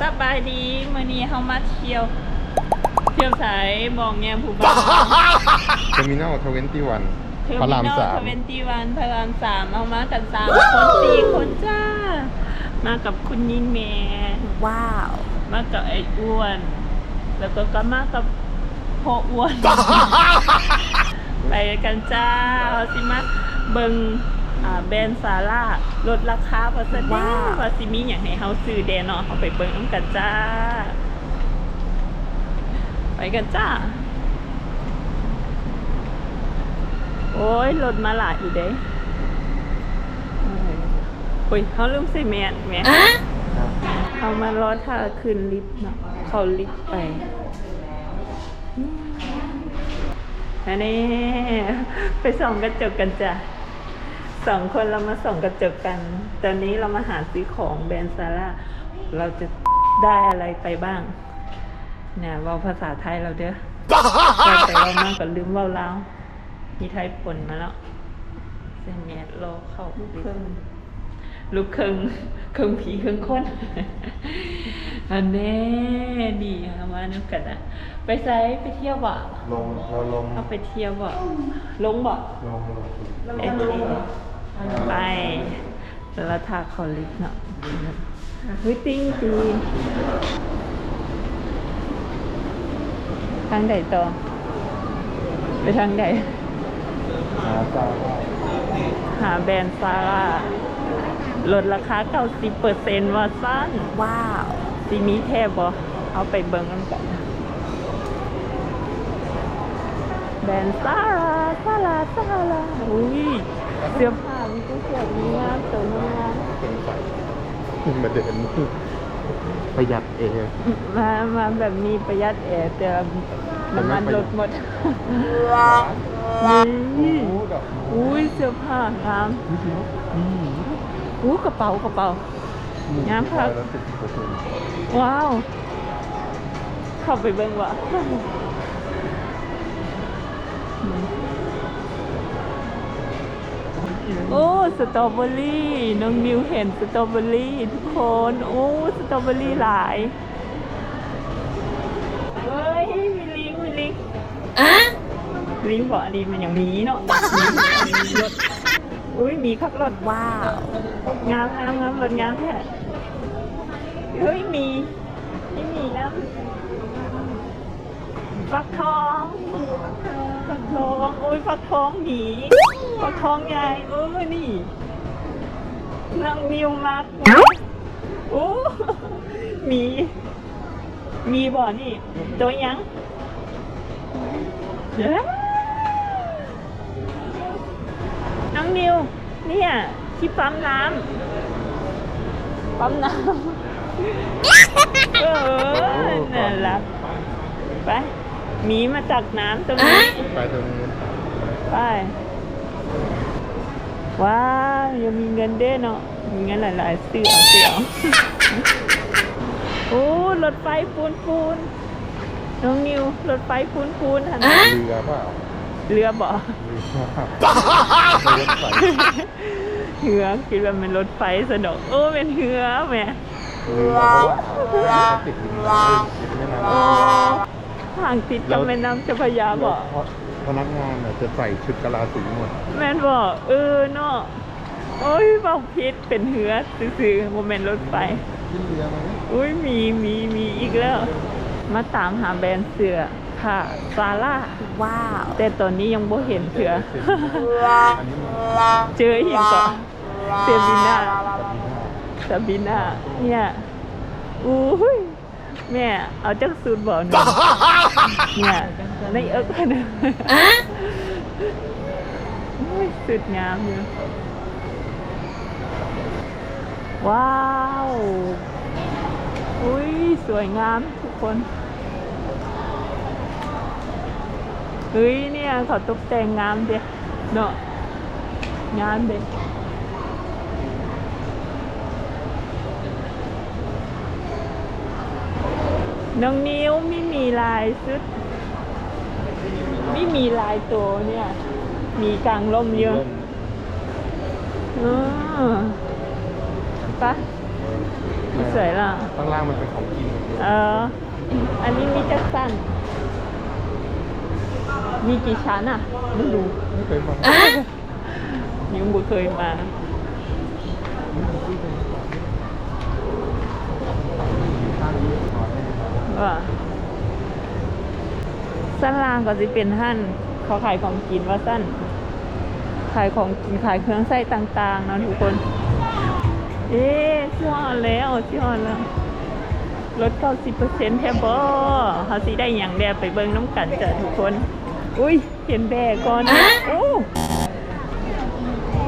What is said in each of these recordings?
สบายดีมื้อนี้เฮามาเที่ยว เที่ยวสายมองแงมผู้บ่าวเทอร์มินอลทเวนตี้วันพระรามสามทเวนตี้วันพระรามสามเอามากันสามคนสี่คนจ้า มากับคุณยิงแม่ว้าว มากับไอ้อ้วน แล้วก็ก็มากับพ่ออ้วน ไปกันจ้าเอาสิมาเบิง อ่าแบรนด์ซาร่าลดราคาเพราะแสดงว้าวว่าสิมีอย่างให้เฮาซื้อแดเนาะเฮาไปเบิงน้ำกันจ้า ไปกันจ้า โอ้ยรถมาหลายอยู่เด้โอ้ยเขาลืมใส่แมสแหมเอามารอถ้าขึ้นลิฟต์เนาะเขาลิฟต์ไปอันนี้ ไปส่องกระจกกันจ้ะ สองคนเรามาส่องกระจกกัน ตอนนี้เรามาหาซื้อของแบรนด์ซาร่า เราจะได้อะไรไปบ้าง เนี่ยเว่าภาษาไทยเราเด้อแต่แต่เรามากกว่าลืมเว่าลาวมีไทยปนมาแล้วเส้นแมสโลเข้าลูกครึ่งลูกครึ่งครึ่งผีครึ่งคนอันแน่ดีเอามานึกกันอะไปไซไปเที่ยวบ่ลงเราลงเอาไปเที่ยวบ่ลงบ่ลงลงโอเค ไปแล้วทาคอลิฟต์เนาะเฮ้ยติ้งตีทางใดต่อ ไปทางใดหาซาร่าหาแบรนด์ซาร่าลดราคา 90เปอร์เซ็นต์ว่าสั้น ว้าวซีมีแทบบ่เอาไปเบิ่งกันกันแบรนด์ซาร่าซาร่าซาร่าอุ้ยเสื้อผ้ามันก็ สวยมีงามสวยงามเป็นใส่มาเดินประหยัดเองมามาแบบมีประหยัดแอร์แต่น้ำมันลดหมดนี่ดอกอุ้ยเสื้อผ้างามอู้กระเป๋ากระเป๋างามครับแล้วสิบเปอร์เซ็นต์ว้าว เข้าไปเบิ่งว่ะ โอ้สตรอเบอรี่น้องนิวเห็นสตรอเบอรี่ทุกคนโอ้สตรอเบอรี่หลายเฮ้ยมีลิงมีลิงลิงบอกอันนี้มันอย่างนี้เนาะมีรถอุ้ยมีขับรถว้าวงามงามงามรถงามแท้เฮ้ยมีไม่มีแล้วฟักทองฟักทองโอ้ยฟักทองห มีฟักทองใหญ่เออนี่นางมิวมากโอ้มี มีบ่อนี่ ตัวยังเอ้ยน้องนิว เนี่ย ที่ปั๊มน้ำปั๊มน้ำเออน่ารักไปหมีมาตักน้ำตรงนี้ ไปตรงนู้นไป ว้าวยังมีเงินเด้เนาะมีเงินหลายๆเสือเสือโอ้รถไฟปูนปูนน้องนิวรถไฟปูนปูนหันเรือเปล่าเรือบ่เรือเปล่ารถไฟเหือคิดว่าเป็นรถไฟสนุกโอ้เป็นเหือแหม่เรือเพราะว่าติดริมน้ำติดแม่น้โอ้ทางติดกับแม่น้ำเจ้าพระยาำบ่เพราะพนักงานน่ะจะใส่ชุดกะลาสีหมดแม่นบ่เออเนาะโอ้ยเบาพิษเป็นเหือซื่อๆโมเมนต์รถไฟขึ้นเรือมาไหมอุ้ยมีมีมีอีกแล้ว มาตามหาแบรนด์เสื้อผ้าซาร่าว้าว แต่ตอนนี้ยังบ่เห็นเถือ อันนี้มันเจออีกก่อนเซบิน่าซาบิน่าเนี่ยอุ้ย แม่เอาจักสูตรบ่หนูเนี่ยในเอิกนะอุ้ยสุดงามอยู่ว้าวอุ้ยสวยงามทุกคนเฮ้ยเนี่ยเขาตกแต่งงามเดียเนาะงามเด็ น้องนิ้วไม่มีลายชุด ไม่มีลายตัวเนี่ย มีกลางร่มเยอะออปะไหนสวยล่ะข้างล่างมันเป็นของกินหมดเลยเออ อันนี้มีจักสั้นมีกี่ชั้นอะ ไม่รู้ ไม่เคยมายังบ่เคยมา ว่าสั้นล่างก็จะเป็นหั่นเขาขายของกินว่าสั้น ขายของกินขายเครื่องใส้ต่างๆเนาะทุกคน เอ๊ะชิฮอนแล้วชิฮอนแล้วลด90%แทบบอเขาสิได้อย่างแดไปเบิ่งน้ำกันจ้ะทุกคน อุ้ยเห็นแบกก่อนนะโอ้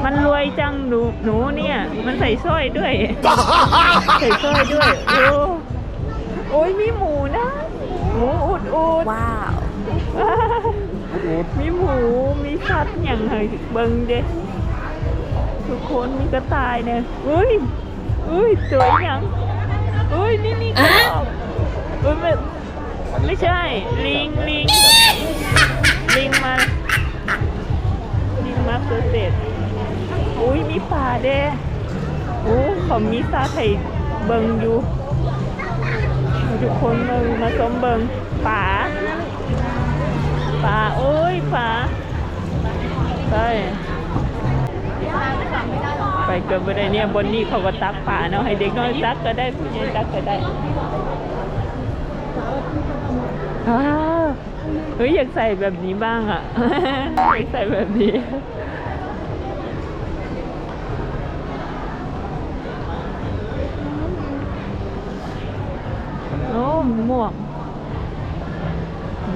มันรวยจังหนูหนูเนี่ย มันใส่สร้อยด้วย ใส่สร้อยด้วย โอ้ โอ้ยมีหมูนะหมูอุดอุดว้าวอูดมีหมูมีสัตว์อย่างไรเบิงเด้ทุกคนมีกระต่ายเนี่ยอุ้ยอุ้ยสวยอย่างอุ้ยนี่นี่กระรอกอุ้ยไม่ไม่ใช่ ลิงลิงลิงมาลิงมาเกษตรอุ้ยมีป่าเด้โอ้เขามีซาไทยเบิงอยู่ ทุกคนมามาชมเบิงป่าป่าโอ้ยป่าใช่ไปเกินไปได้เนี่ยบนนี้เขาก็ตักป่าเนาะให้เด็กน้อยตักก็ได้ผู้ใหญ่ตักก็ได้อ้าวเฮ้ยอยากใส่แบบนี้บ้างอะอยากใส่แบบนี้ โอ้ห มวก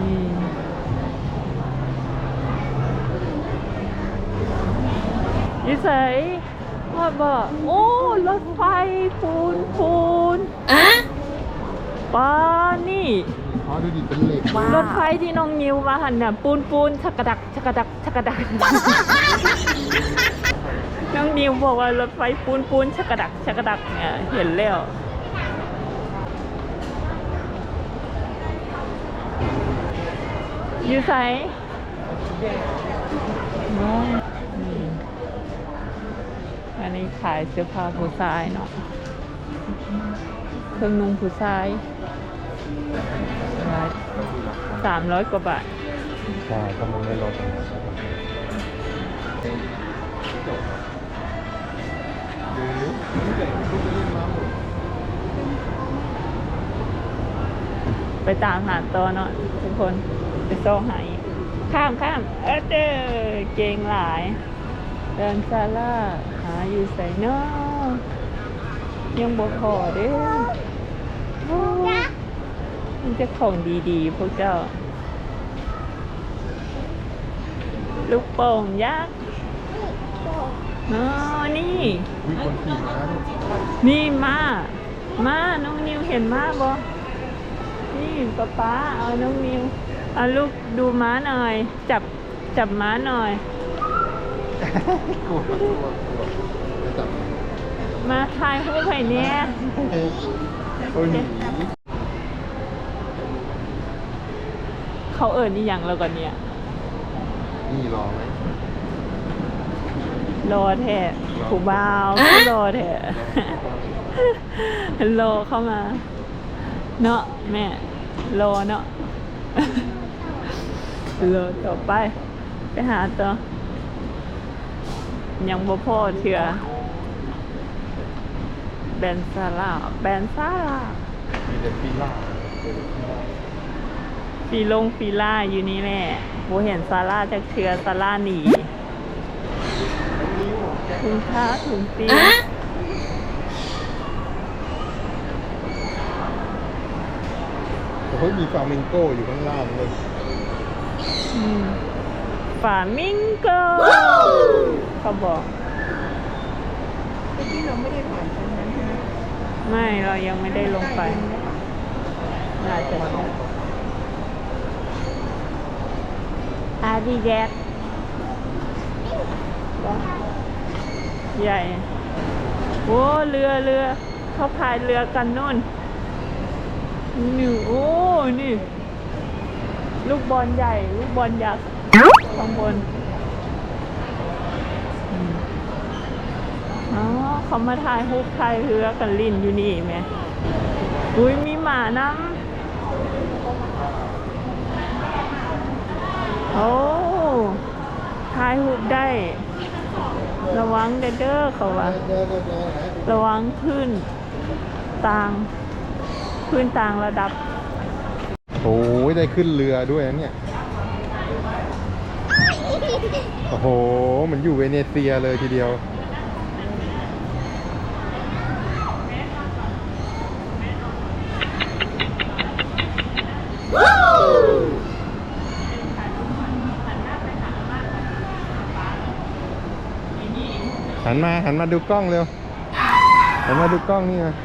นี่ยิสัยว่าบอกโอ้รถไฟปูนปูนอะป้านี่อ๋อดูดิเป็นเหล็กว้าว รถไฟที่น้องนิวมาหันเนี่ยปูนปูนชักกระดักชักกระดักชักกระดัก น้องนิวบอกว่ารถไฟปูนปูนชักกระดักชักกระดักเนี่ยเห็นแล้ว อยู่ไสน้องนี่อันนี้ขายเสื้อผ้าผู้ชายเนาะ เครื่องนุ่งผู้ชายสามร้อยกว่าบาท ใช่ถ้ามันไม่ลดไปตามหาตัวเนาะทุกคน ไปโซ่หายข้ามข้ามเออเด้อเก่งหลาย เดินซาร่าหาอยู่ใส่เนาะยังบ่พอเด้มันจะของดีๆ พวกเจ้า ลูกโป่งยักษ์อ๋อนี่ วิคนขี่ม้านี่มามาน้องนิวเห็นมาบ่นี่ป๊าป๊าเอาน้องนิว เอาลูกดูม้าหน่อย จับจับม้าหน่อย กลัวกลัวกลัวจะจับมาทายคู่ไผ่เนี่ยโอ้ยหนีเขาเอิญนี่ยังแล้วก่อนเนี่ย นี่รอไหมรอแท้ผู้บ่าวผู้รอแท้รอเข้ามา เนาะแม่รอเนาะ รอต่อไป ไปหาต่อ ยังบ่พอเถื่อแบนซาร่าแบนซาร่ามีแต่ฟีล่าเป็นฟีล่าฟีลงฟีล่าอยู่นี่แหละโบเห็นซาร่าจากเชือซาร่าหนีถุงเท้าถุงตีอะโอ้ยมีฟลามิงโก้อยู่ข้างล่างเลย ฝามิงโกเขาบอกที่เราไม่ได้ผ่านนั้นใช่ไหมไม่เรายังไม่ได้ลงไป น่าจะใช่อาดีแดดใหญ่โอ้เรือเรือเขาพายเรือกันนู่นนี่โอ้นี่ ลูกบอลใหญ่ ลูกบอลยักษ์ข้างบนอ๋อเขามาถ่ายรูปถ่ายเรือกันลินอยู่นี่ไหมอุ้ยมีหมาน้ำโอ้ถ่ายรูปได้ ระวังเด้อเด้อเขาว่าระวังพื้นต่าง พื้นต่างระดับ โอ้ ได้ขึ้นเรือด้วยนะเนี่ย โอ้โหเหมันอยู่เวเนเซียเลยทีเดียว หันมาหันมาดูกล้องเร็ว หันมาดูกล้องนี่นะ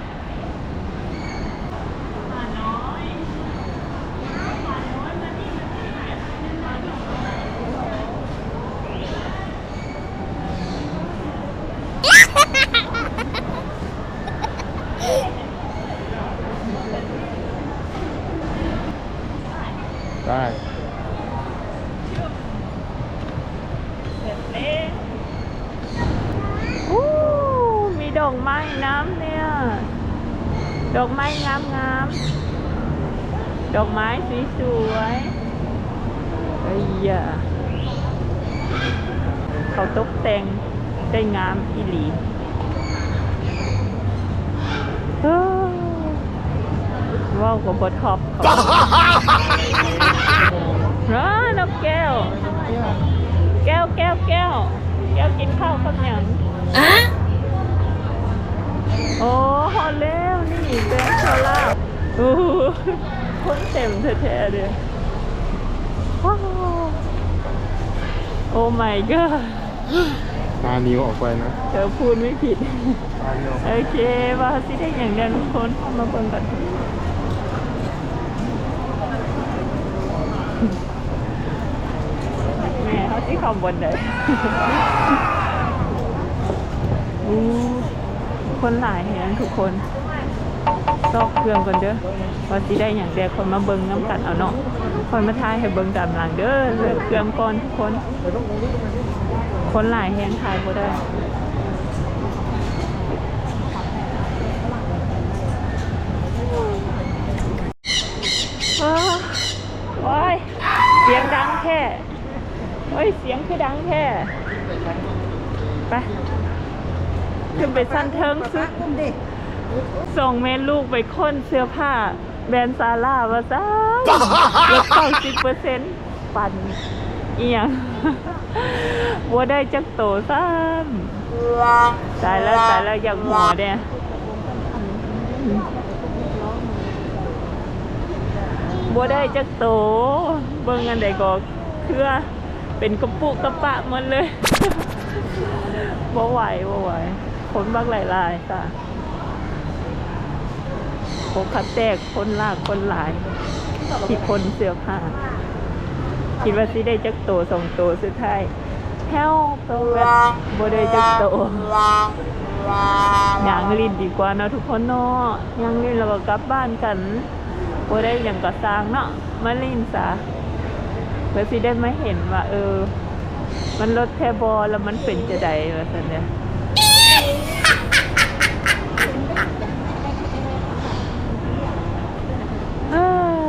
ได้มีดอกไม้น้ำเนี่ย ดอกไม้งามงามดอกไม้สวยสวยๆเอ้ยะเขาตกแต่งได้งามอีหลีเฮ้อว้าวกับบท็อปเขา ร้านกแก้ว แก้วแก้วแก้ว แก้วกินข้าวกับหยังโอ้ฮอลแล้วนี่แบงค์โซล่าโอ้โหคนเต็มแท้ๆเลยว้าวโอ้ my god ตานิ้วออกไปนะเธอพูดไม่ผิดตานิ้วออกไปโอเคว่าสิได้อย่างเดียวทุกคนเอามาเบิ่งกัน แม่เขาที่ขอบบนเลยอู้คนหลายแฮงทุกคนซอกเครื่องก่อนเด้อว่าสิได้อย่างเดียวคนมาเบิ่งน้ำกันเอาเนาะคนมาทายให้เบิ่งตามหลังเด้อเลือกเครื่องก่อนทุกคน คนหลายแฮงทายบ่ได้โอ้ยเสียงดังแค่ โอ้ย เสียงคือดังแค่ไปขึ้นไปสั้นเทิงซึกส่งแม่ลูกไปค้นเสื้อผ้า แบรนด์ซาร่าว่าซ่าลดเก้าสิบเปอร์เซ็นต์ปั่นเอียงบัวได้จักโตซ้ำตายแล้วตายแล้วอยากหัวเนี่ยบัวได้จักโต เบิ่งอันใดก็เครือ เป็นกระปุกกระปะหมันเลยบ่ไหวบ่ไหวคนบักหลายๆค่ะโคคัดแตกคนลากคนหลายที่คนเสื้อผ้าคิดว่าสิได้จักโตสองโตสุดท้ายแห้วโตแบบบ่ได้จักโตยางลินดีกว่าเนาะทุกคนเนาะยางลินแล้วก็กลับบ้านกันบ่ได้อย่างก็สร้างเนาะมาลินซะ เพื่อสิได้มาเห็นว่า เออ มันลดแทบอแล้วมันเป็นจะใดว่าซั่นเนี่ยเอ้อ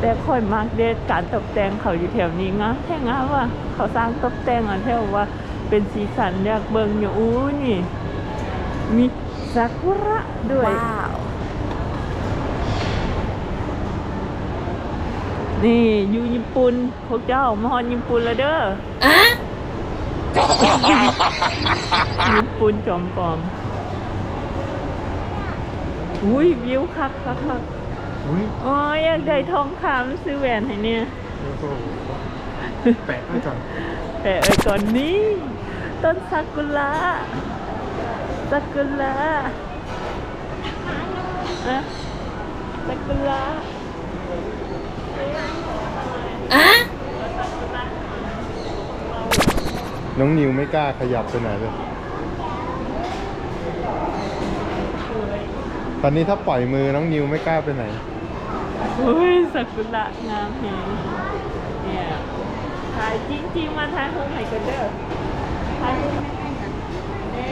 แต่ค่อยมักเดทการตกแต่งเขาอยู่แถวนี้งามแท้งามว่ะเขาสร้างตกแต่งอันแถวว่า เป็นสีสันอยากเบิ่งอยู่อู้นี่ มีซากุระด้วย นี่อยู่ญี่ปุ่นพวกเจ้ามาฮอนญี่ปุ่นแล้วเด้อญี่ปุ่นจอมปลอม อุ้ยวิวคักคักคักอุ้ยอ๋ออยากได้ทองคำซื้อแหวนให้เนี่ยโอ้โหแปะไว้ก่อนแต่เอ้ยก่อนนี้ต้นซากุระซากุระอะซากุระ น้องนิวไม่กล้าขยับไปไหนเลย ตอนนี้ถ้าปล่อยมือน้องนิวไม่กล้าไปไหน อุ้ยซากุระงามแฮงเนี่ยถ่ายจริงๆมาถ่ายรูปให้กันเด้อถ่ายรูปให้กันเด้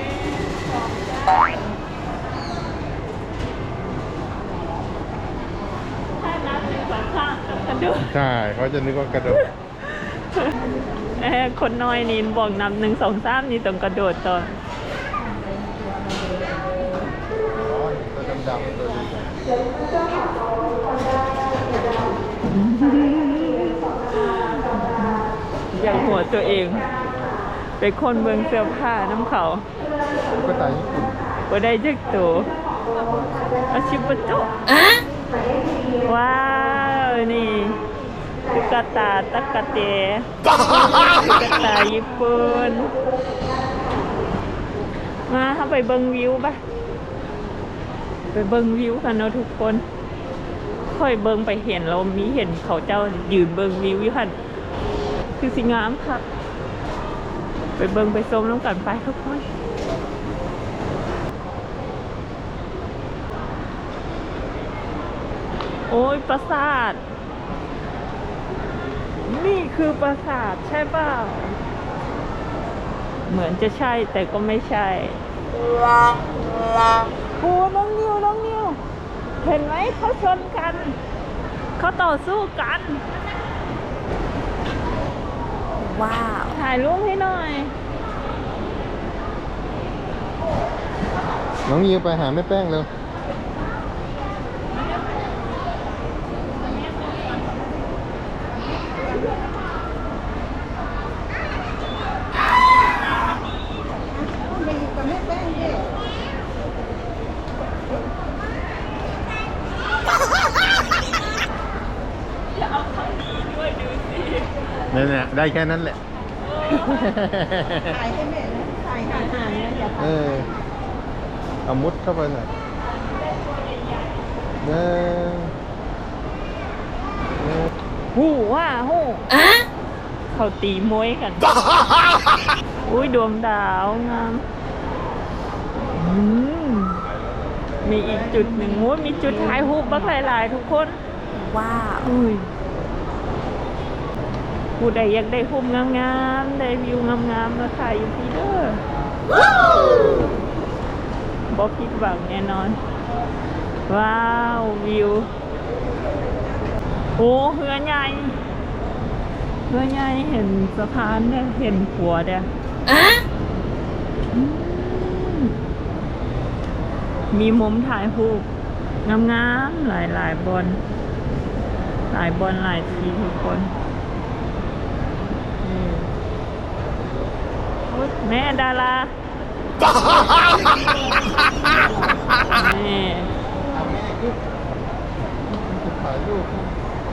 ถ้านับหนึ่งสองสามต้องกระโดดใช่เขาจะนึกว่ากระโดดเอ้ยคนน้อยนี่บอกนับหนึ่งสองสามนี่ต้องกระโดดต่ออ๋อตัวดำๆตัวนี้อย่างหัวตัวเองเป็นคนเมืองเสื้อผ้าน้ำเขาตุ๊ก็ตายญี่ปุ่นบ่ได้จักตัวอาชิบะโจะว้าว นี่ตุ๊กตาตักกะเตตุ๊กตาญี่ปุ่นมาเข้าไปเบิงวิวปะไปเบิงวิวกันเนาะทุกคน ค่อยเบิงไปเห็นเรามีเห็นเขาเจ้ายืนเบิงวิวอยู่หันคือสิงามครับไปเบิงไปชมน้ำกันไปทุกคนโอ้ยปราสาท นี่คือปราสาทใช่เปล่า เหมือนจะใช่แต่ก็ไม่ใช่โอ้น้องนิวน้องนิว เห็นไหมเขาชนกัน เขาต่อสู้กัน ว้าว ถ่ายรูปให้หน่อย น้องยิวไปหาแม่แป้งเร็ว ได้แค่นั้นแหละถ่ายให้แม่นะถ่ายถ่ายถ่ายนะอย่าเออเอามุดเข้าไปหน่อยหนึ่งหนึ่งหูว่าหูเขาตีมวยกัน อุ้ยดวงดาวงามอืมมีอีกจุดหนึ่งโอ้ยมีจุดถ่ายรูปบักหลาย ๆ ทุกคน ว้าวอุ้ย ผู้ใดอยากได้รูปงามๆ ได้วิวงามๆมาถ่ายอยู่ที่เด้อบอกผิดหวังแน่นอน ว้าววิว โอ้เฮือใหญ่เฮือใหญ่เห็นสะพานเนี่ยเห็นหัวเด้ออืมมีมุมถ่ายรูปงามๆ หลายๆบนหลายบนหลายทีทุกคนนี่อุ๊ย แม่ดารานี่ถ่ายรูป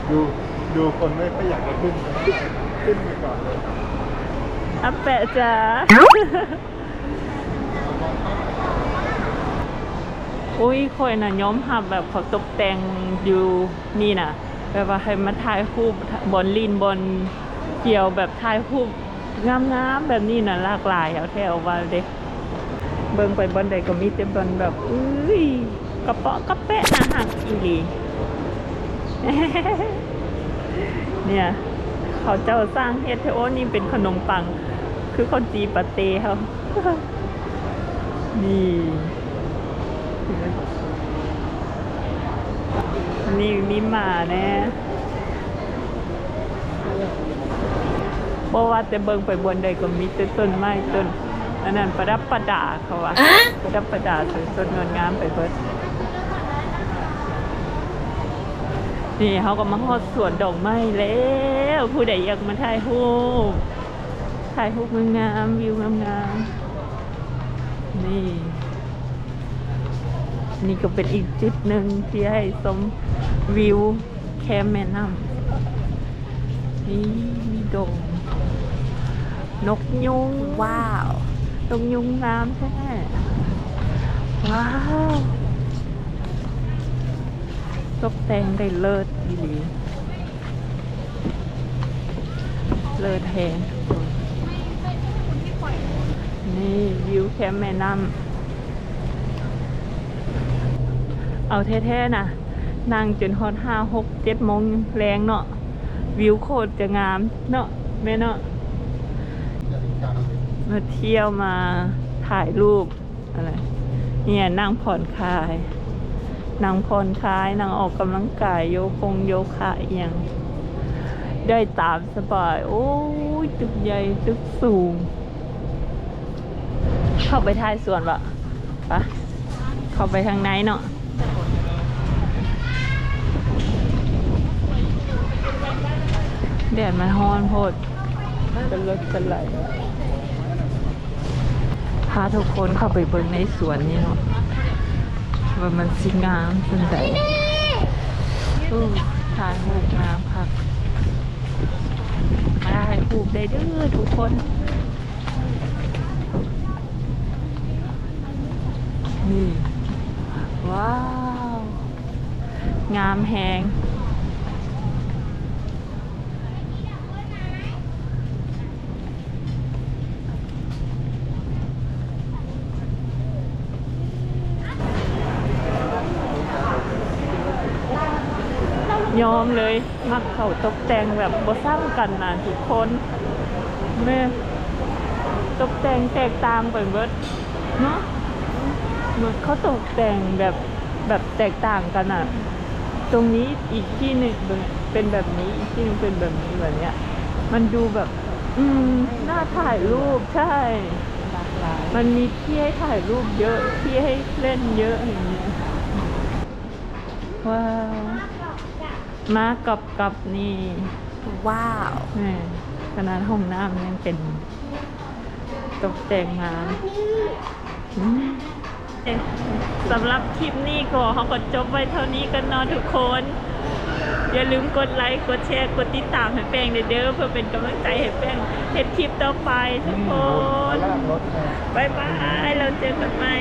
ดูดูคนไม่ค่อยอยากจะขึ้นนะขึ้นไปก่อนเลยอัปแปะจ๋าอุ้ยคอยน่ะย้อมหับแบบเขาตกแต่งอยู่นี่น่ะแบบว่าให้มาถ่ายรูปบนลินบนเกี่ยวแบบถ่ายรูป งามๆแบบนี้น่ะหลากหลายเอาแถวว่าเด็กเบิ่งไปบนใดก็มีแต่บนแบบอุ้ยกระเปาะกระแปะนะหักอีหลีเนี่ย เขาเจ้าสร้างเฮเทโอนี่เป็นขนมปัง คือคนจีปาเต้เขานี่นี่มีหมาแน่ บอกว่าแต่เบิ่งไปบนใดก็มีแต่ต้นไม้ต้นอันนั้นประดับประดาเขาว่าประดับประดาสวยสดงดงามไปเบิดนี่เขาก็มาฮอดสวนดอกไม้แล้วผู้ใดอยากมาถ่ายรูปถ่ายรูปงามๆวิวงามๆนี่ นี่ก็เป็นอีกจุดหนึ่งที่ให้ชมวิวแคมแม่น้ำนี่มีดง นกยุงว้าวนกยุงงามแท้ว้าวตกแต่งได้เลิศอีหลีเลิศแหงนี่วิวแคมป์แม่น้ำเอาแท้ๆนะนั่งจนฮอดห้าหกเจ็ดโมงแรงเนาะวิวโคตรจะงามเนาะแม่เนาะอย่าลื มาเที่ยวมาถ่ายรูปอะไรเนี่ยนั่งผ่อนคลายนั่งผ่อนคลายนั่งออกกำลังกายโยคงโยคะเอียงได้ตามสบาย โอ้ยตึกใหญ่ตึกสูง เข้าไปท้ายสวนปะปะเข้าไปทางไหนเนาะแดดมันฮ้อนโพดเป็นรถเป็นไหล พาทุกคนเข้าไปเบิ่งในสวนนี่เนาะว่ามันสิงามสันใดอู้ถ่ายรูปงามค่ะมาถ่ายรูปได้เด้อทุกคน นี่ ว้าว งามแหง ยอมเลยมักเขาตกแต่งแบบบ่ซ้ำกันนะทุกคนแม่ตกแต่งแตกต่างไปเบิดเนาะเหมือนเขาตกแต่งแบบแบบแตกต่างกันอะตรงนี้อีกที่หนึ่งเป็นแบบนี้อีกที่หนึงเป็นแบบนี้แบบเนี้ย มันดูแบบ อืมน่าถ่ายรูปใช่ มันมีที่ให้ถ่ายรูปเยอะที่ให้เล่นเยอะอย่างเงี้ยว้าว มากับกับนี่ว้าว แม่ขนาดห้องน้ำยังเป็น ตกแต่งมาอืมเอ๊ะสำหรับคลิปนี้ก็เขาก็จบไว้เท่านี้กันเนาะทุกคน อย่าลืมกดไลค์ กดแชร์ กดติดตามให้แป้งเด้อเพื่อเป็นกำลังใจให้แป้งเฮ็ดคลิปต่อไปทุกคน ลากรถมาบายบาย เราเจอกันใหม่